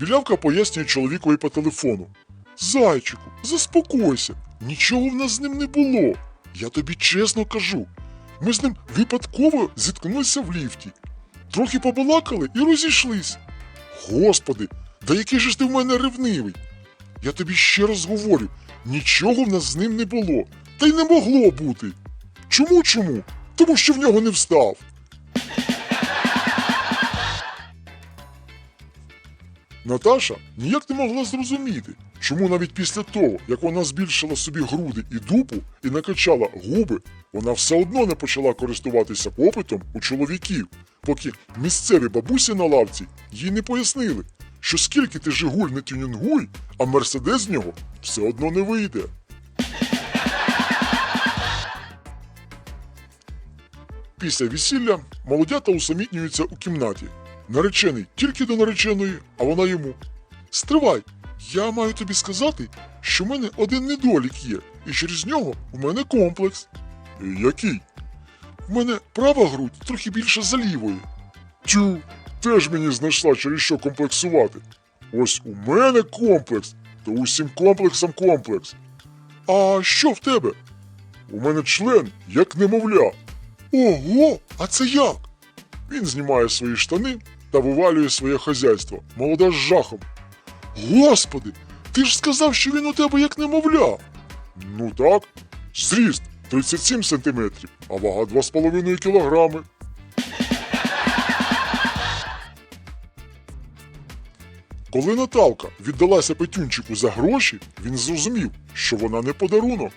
Білявка пояснює чоловікові по телефону. Зайчику, заспокойся, нічого в нас з ним не було. Я тобі чесно кажу. Ми з ним випадково зіткнулися в ліфті. Трохи побалакали і розійшлись. Господи, да який же ж ти в мене ревнивий. Я тобі ще раз говорю, нічого в нас з ним не було, та й не могло бути. Чому чому? Тому що в нього не встав. Наташа ніяк не могла зрозуміти, чому навіть після того, як вона збільшила собі груди і дупу і накачала губи, вона все одно не почала користуватися попитом у чоловіків, поки місцеві бабусі на лавці їй не пояснили, що скільки ти жигуль не тюнінгуй, а мерседес з нього все одно не вийде. Після весілля молодята усамітнюються у кімнаті. Наречений тільки до нареченої, а вона йому. Стривай, я маю тобі сказати, що в мене один недолік є, і через нього у мене комплекс. Який? В мене права грудь трохи більше за лівою. Тю, теж мені знайшла через що комплексувати. Ось у мене комплекс, то усім комплексам комплекс. А що в тебе? У мене член, як немовля. Ого, а це як? Він знімає свої штани та вивалює своє хазяйство. Молода з жахом. Господи, ти ж сказав, що він у тебе як немовля. Ну так, зріст 37 сантиметрів, а вага 2,5 кілограми. Коли Наталка віддалася Петюнчику за гроші, він зрозумів, що вона не подарунок.